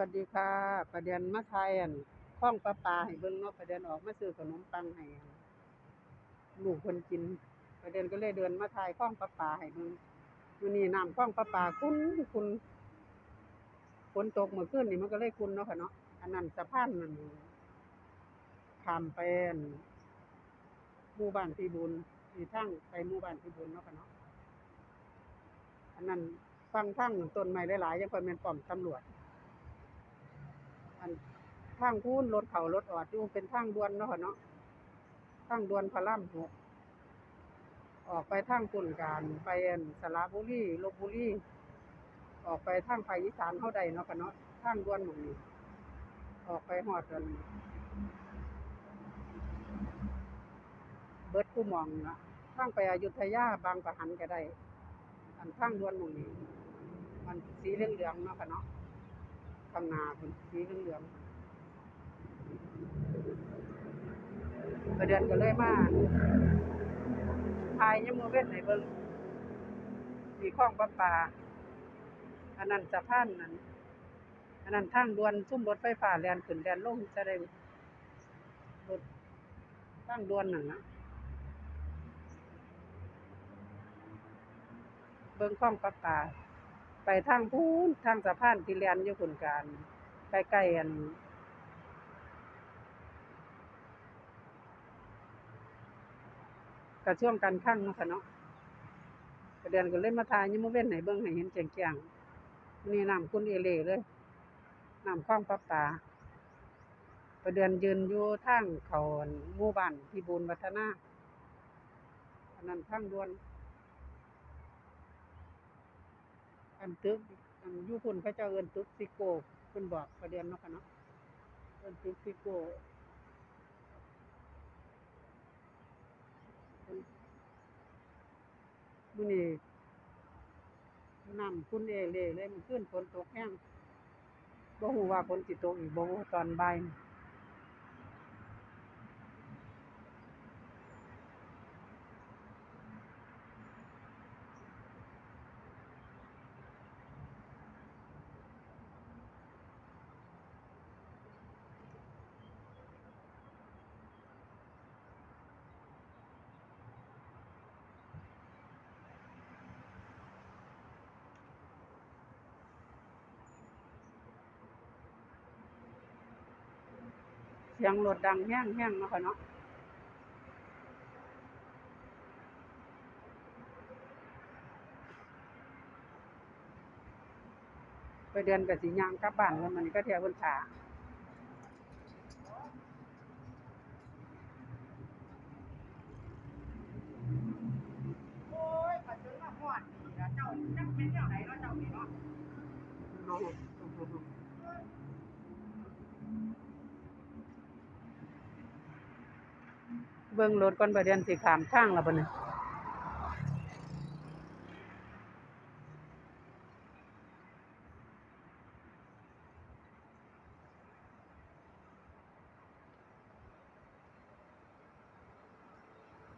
วัสดีค่ะประเด็นมาไทยอันข้องปลาปลาให้เบิ่งเนาะประเด็นออกมาซื้อขนมปังให้ลูกคนกิน ประเด็นก็เลยเดินมาถ่ายข้องปลาปลาให้เบิ่งมื้อนี้น้ำข้องปลาปลาคุ้นคุ้นฝนตกเมื่อคืนนี่มันก็เลยคุ้นเนาะค่ะเนาะอันนั้นสะพานนั่นข้ามไปอันหมู่บ้านพีบุญที่ทางไปหมู่บ้านพีบุญเนาะค่ะเนาะอันนั้นฟังทางต้นไม้หลายๆยังค่อยแม่นป้อมตำรวจ ทางพูนรถเขารถออดอยู่เป็นทางด่วนเนาะเนาะทางด่วนพระรามหกออกไปทางปุ่นการไปสระบุรีลบบุรีออกไปทางภาคอีสานเฮาได้เนาะค่ะเนาะทางด่วนหม่องนี้ออกไปฮอดอันเบิดคู่มองนะทางไปอยุธยาบางปะหันก็ได้ อันทางด่วนหมองนี้มันสีเหลืองๆเนาะค่ะเนาะข้างหน้าเป็นสีเหลืองๆ ประเดือนก็เลยมาทายยมมือเว้นให้เบิ่งมีคลองปลาปลาอันนั้นสะพานนั้นอันนั้นทางด่วนซุ่มรถไฟฟ้าแลนขึ้นแลนลงจะได้รถทางด่วนนั่นนะเบิ่งคลองปลาปลาไปทางพูนทางสะพานที่เลียนอยู่ขุนการใกล้ๆอัน กระช่วงการข้างเนาะค่ะเนาะกระเดือนก็เล่นมาทายยังมาเว้นไหนเบิ่งให้เห็นแจ้งๆนี่น้ำคุณเอเล่เลยน้ำคลองปลาปลาประเดือนยืนอยู่ทางเขาหมู่บ้านพิบูลวัฒนาอันนั้นทางด่วนอันตึกอันยู่พุ่นเขาเจ้าเอินตึกซิโก้เพิ่นบอกประเด็นเนาะค่ะเนาะเอินตึกซิโก้เพิ่น มื้อนี้น้ำคุณเอเล่เลยมันขึ้นฝนตกแห้งบ่ฮู้ว่าฝนสิตกอีกบ่ตอนบ่าย สียงรถดังแห้งๆเนะคะเนาะไปเดินกับสีย่างกลับบ้านแล้วมันก็เที่ยวเพิ่นท่า โอ้ยปัจจุบันฮอดนี่ล่ะเจ้าจักเป็นแนวไหนเนาะเจ้านี่เนาะ เนาะ เบิ่งรถก่อนประเด็นสิข้ามทางแล้วบัดนี้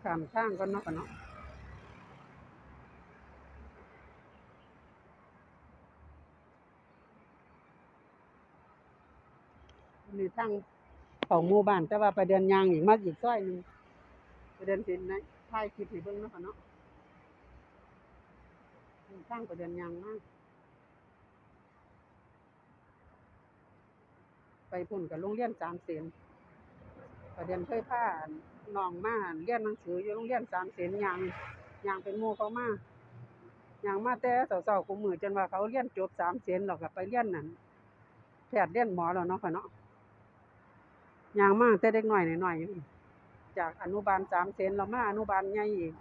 ข้ามทางก่อนเนาะค่ะเนาะนี่ทางของหมู่บ้านแต่ว่าประเด็นยางอีกมาอีกซอยหนึ่ง ประเด็นสินะถ่ายคลิปให้เบิ่งเนาะค่ะเนาะนี่ทางประเด็นยางมากไปพุ่นกับโรงเรียนสามเสนประเด็นเคยพาน้องมาเรียนหนังสืออยู่โรงเรียนสามเสนยางยางเป็นหมู่เขามากยางมาแต่เช้าๆกุมื้อจนว่าเขาเรียนจบสามเสนแล้วก็ไปเรียนนั่นแพทย์เรียนหมอแล้วเนาะค่ะเนาะยางมากแต่เด็กหน้อยหน้อยอยู่ จากอนุบาลสามเสนเรามาอนุบาลใหญ่อีก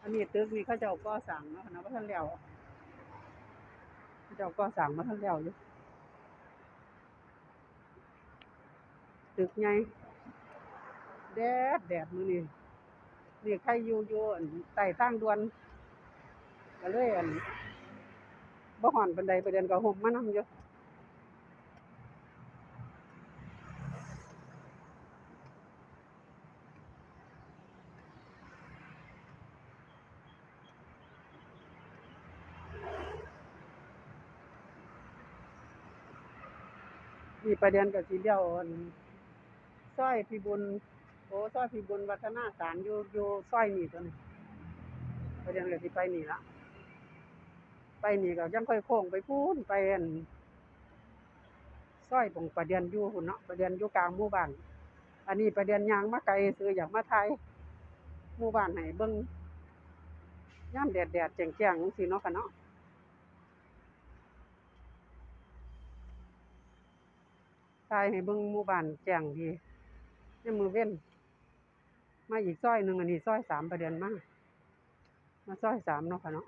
อันนี้ตึกนี่เขาเจ้าก่อสร้างนะค่ะเนาะบ่ทันแล้วเขาเจ้าก่อสร้างบ่ทันแล้วอยู่ตึกใหญ่แดดแดดมือนี้นี่ใครอยู่อยู่อั่นใต้างดวนก็เลยอันบ่ฮ้อนปานใดประเด็นก็ห่มมานำอยู่ ระเด็นก็สิเลี้ยวอันซอยพิบูลโอ้ซอยพิบูลวัฒนาสารอยู่อยู่ซอยนี่ตัวนี้ประเด็นก็สิไปนี่ละไปนี่ก็ยังค่อยโค้งไปพูนไปอันซอยของประเด็นอยู่หุ่นเนาะประเด็นอยู่กลางหมู่บ้าน อันนี้ประเด็นยางมาไกลซื้ออยากมาไทยหมู่บ้านให้เบิ่งย่ามแดดแดดแจ้งแจ้งจังซี่เนาะค่ะเนาะ ทายให้เบิ่งหมู่บ้านแจ้งดียามมื้อเว้น มาอีกซอยหนึ่งอันนี้ซอยสามประเด็นมามาซอยสามเนาะค่ะเนาะ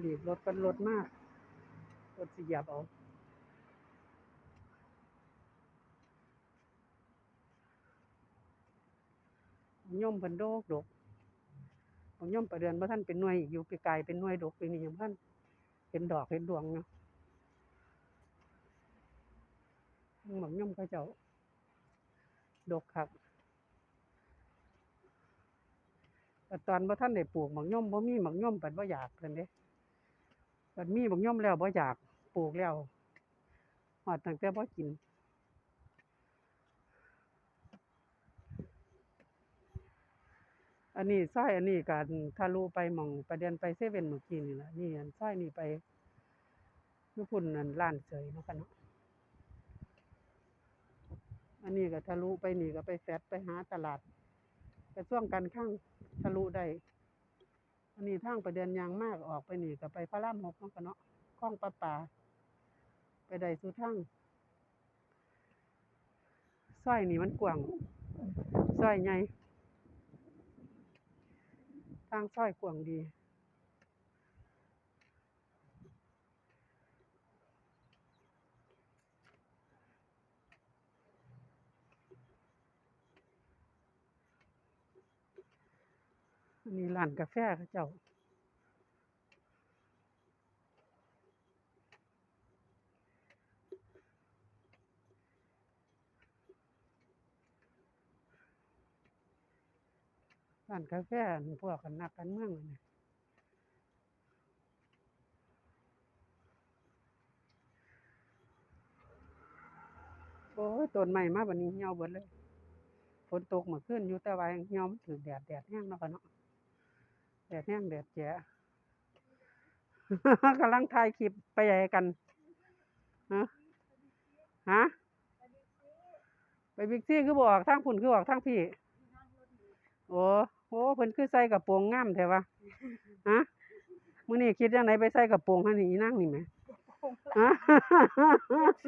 หลีบรถกันรถมากรถสิเหยียบเอาย่อมเพิ่นโดกดกย่อมประเดือนบ่ทันเป็นหน่วยอยู่ปีกายเป็นหน่วยดกปีนี้ยังบ่ทันเห็นดอกเห็นดวงเนาะ หมักย่อมเขาเจ้า ดกคักแต่ตอนบ่ทันได้ปลูกหมักย่อมบ่มีหมักย่อมเปิดบ่อยากเพิ่นเด้เปิดมีหมักย่อมแล้วบ่อยากปลูกแล้วฮอดตั้งแต่บ่กินอันนี้ซอยอันนี้ก็ทะลุไปหม่องประเด็นไปเซเว่นเมื่อกี้นี่ล่ะนี่อันซอยนี่ไปอยู่พุ่นนั่นร้านเสยเนาะค่ะเนาะ อันนี้ก็ทะลุไปนี่ก็ไปแฟดไปหาตลาดกระทรวงการคลังทะลุได้อันนี้ทางประเด็นยางมากออกไปนี่ก็ไปพระรามหกเนาะค่ะเนาะคลองประปาไปได้สู่ทางซอยนี่มันกว้างซอยใหญ่ทางซอยกว้างดี นนี้ร้านกาแฟเขาเจ้าร้านกาแฟพวกกันนักการเมืองอันนี้โอ้ยต้นใหม่มาบัดนี้เหี่ยวเบิดเลย ฝนตกเมื่อคืนอยู่แต่ว่าเหี่ยวมันถือแดดแดดแห้งเนาะค่ะเนาะ แดดแห้งแดดแจ๋กำลังถ่ายคลิปไปใหญ่กันฮะฮะไปบิ๊กซี่คือบอกทางพุ่นคือบอกทางพี่ โอ้โหเพิ่นคือใส่กระโปรงงามแท้วะฮะมื้อนี้คิดจังไดไปใส่กระโปรงหั่นนี่อีนางนี่แหมฮะ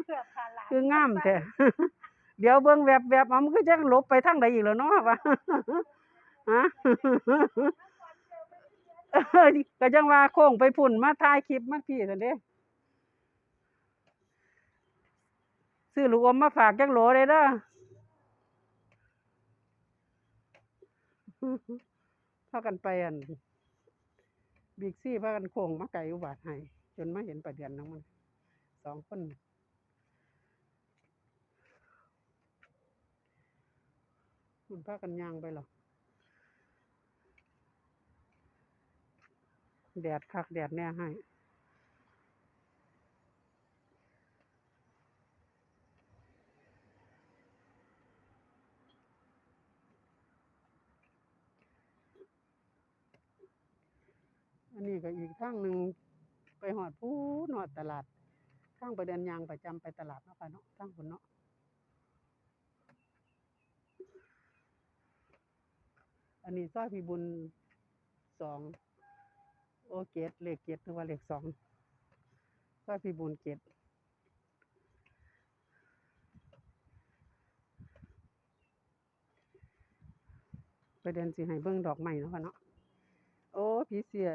เสื้อผ้าหลานคืองามแท้เดี๋ยวเบิ่งแวบๆเอามันคือจังหลบไปทางใดอีกแล้วเนาะวะฮะ เออก็จังว่าโค้งไปพุ่นมาถ่ายคลิปมาพี่ซั่นเด้ซื้อลูกอมมาฝากจักโหลเลยเด้อพากันไปอันบิ๊กซี่พากันโค้งมาไกลอุบาทให้จนมาเห็นประเด็นของมันสองคนมันพากันย่างไปหรอ แดดคักแดดแน่ให้อันนี้ก็อีกทางหนึ่งไปหอดพูนหอดตลาดทางไปเดินยางประจำไปตลาดเนาะค่ะเนาะทางคนเนาะอันนี้ซอยพิบุญสอง อเกตเลขเกตหรือว่าเลขสองซอยพิบุญเกตไปเดินสิให้เบิ่งดอกไม้เนาะค่ะเนาะโอ้ผีเสื้อ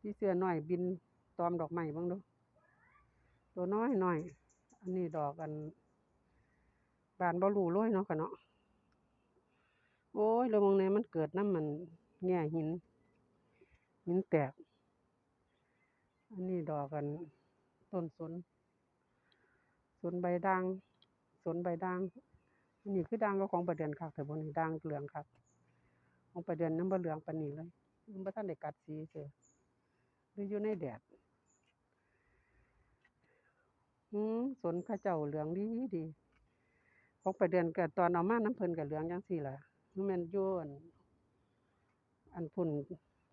ผีเสื้อน้อยบินตอมดอกไม้บ้างดู ตัวน้อยหน่อย อันนี้ดอกอัน บานบ่รู้โรยเนาะค่ะเนาะโอ้ยแล้วมองในมันเกิดน้ำมันแง่หิน หินแตก อันนี้ดอกกัน ต้นสน สนใบด่าง สนใบด่าง อันนี้คือด่างก็ของประเดือนคักแต่บนนี้ด่างเหลืองคักของประเดือนน้ำบ่เหลืองปนนี้เลยมันบ่ทันได้กัดสีเสือหรืออยู่ในแดดอืมสนเขาเจ้าเหลืองดีดีของประเดือนเก็ตอนเอามาน้ำเพลินก็เหลืองจังซี่ล่ะมันแม่นอยู่อั่นอันพุ่น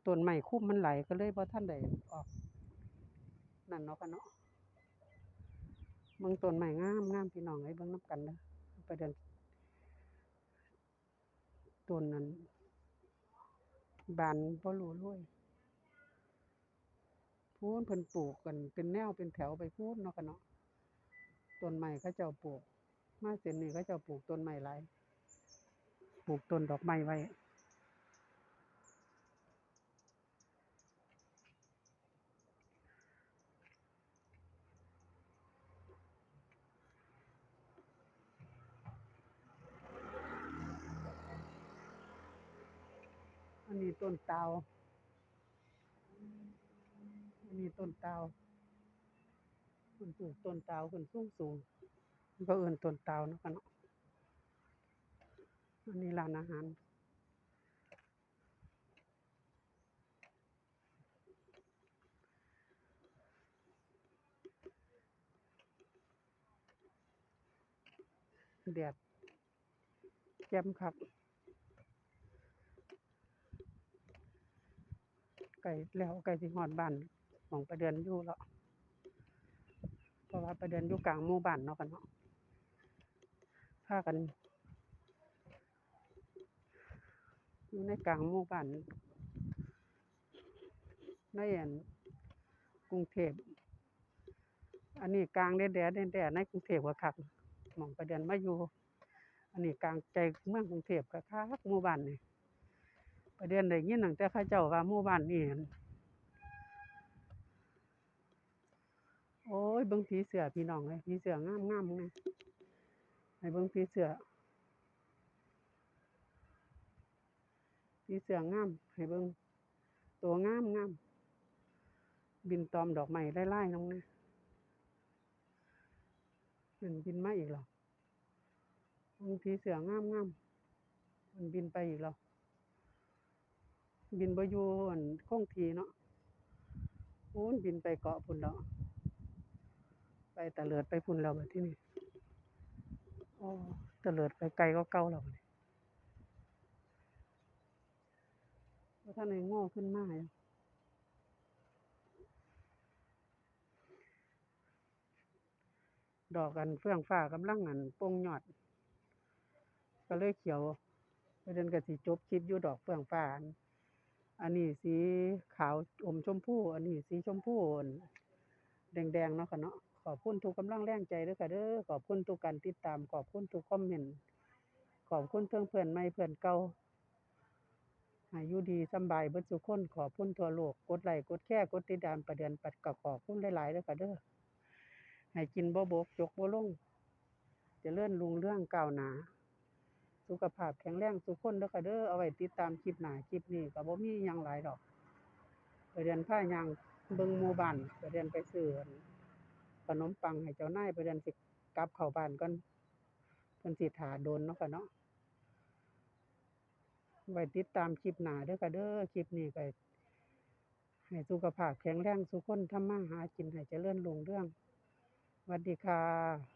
ต้นไม้คุมมันไหลก็เลยบ่ทันได้ออก นั่นเนาะค่ะเนาะเบิ่งต้นไม้งามงามพี่น้องเอ้เบิ่งนำกันเด้อปเดือนต้นนั้นบานบ่รู้รวยพูนเพิ่นปลูกกันเป็นแนวเป็นแถวไปพูนเนาะค่ะเนาะต้นไม้เขาเจ้าปลูก มาเส้นนี้เขาเจ้าปลูกต้นไม้หลายปลูกต้นดอกไม้ไว้ ต้นเตาอันนี้ต้นเตาเพิ่นปลูกต้นเตาขึ้นสูงสูงก็เอิ้นต้นเตาเนาะค่ะเนาะอันนี้ร้านอาหารแดดแจ่มคัก ใกล้แล้วใกล้สิฮอดบ้านมองประเดือนอยู่แล้วเพราะว่าประเดือนอยู่กลางหมู่บ้านเนาะค่ะเนาะพากันอยู่ในกลางหมู่บ้านในอั่นกรุงเทพอันนี้กลางแดดแดดแดดในกรุงเทพก็คักหม้องประเดือนมาอยู่ อันนี้กลางใจเมืองกรุงเทพก็คักหมู่บ้านนี่ ประเดือนได้ยินตั้งแต่เขาเจ้าว่าหมู่บ้านนี่โอ้ยเบิ่งผีเสือพี่น้องเอ้ยผีเสืองามๆแม่ให้เบิ่งผีเสือผีเสืองามให้เบิ่งตัวงามๆบินตอมดอกไม้หลายๆนำแน่นั่นบินมาอีกแล้วเบิ่งผีเสืองามๆมันบินไปอีกแล้ว บินบอยู่อันคงทีเนาะพู้นบินไปเกาะพุ่นแล้วไปตะเลิดไปพุ่นแล้วบัดทีนี้โอ้ตะเลิดไปไกลกว่าเก่าแล้วบัดนี้บ่ทันได้ง่ขึ้นมาอยู่ดอกอันเฟื่องฟ้ากำลังอันโป่งยอด ก็เลยเขียวประเด็นก็สิจบคลิปอยู่ดอกเฟื่องฟ้าอัน อันนี้สีขาวอมชมพูอันนี้สีชมพูแดงๆเนาะค่ะเนาะขอบคุณทุกกำลังแรงใจเด้อค่ะเด้อขอบคุณทุกการติดตาม ขอบคุณทุกคอมเมนต์ขอบคุณเพื่อนเพื่อนใหม่เพื่อนเก่าให้อยู่ดีสบายเบิดทุกคนขอบคุณทั่วโลกกดไลค์กดแชร์กดติดตามประเดือนปัดก็ขอบคุณหลายๆเด้อค่ะเด้อให้กินบ่บกจกบ่ลงเจริญรุ่งเรื่องเก้าหนา สุขภาพแข็งแรงทุกคนเด้อค่ะเด้อเอาไว้ติดตามคลิปหน้าคลิปนี้ก็บ่มีหยังหลายดอกไปเรียนพายางเบิ่งหมู่บ้านไปเรียนไปซื้ออั่นขนมปังให้เจ้านายไปเรียนสิกลับเข้าบ้านก่อนเพิ่นสิท่าโดนเนาะค่ะเนาะไว้ติดตามคลิปหน้าเด้อค่ะเด้อคลิปนี้ก็ให้สุขภาพแข็งแรงทุกคนทำมาหากินให้เจริญรุ่งเรืองสวัสดีค่ะ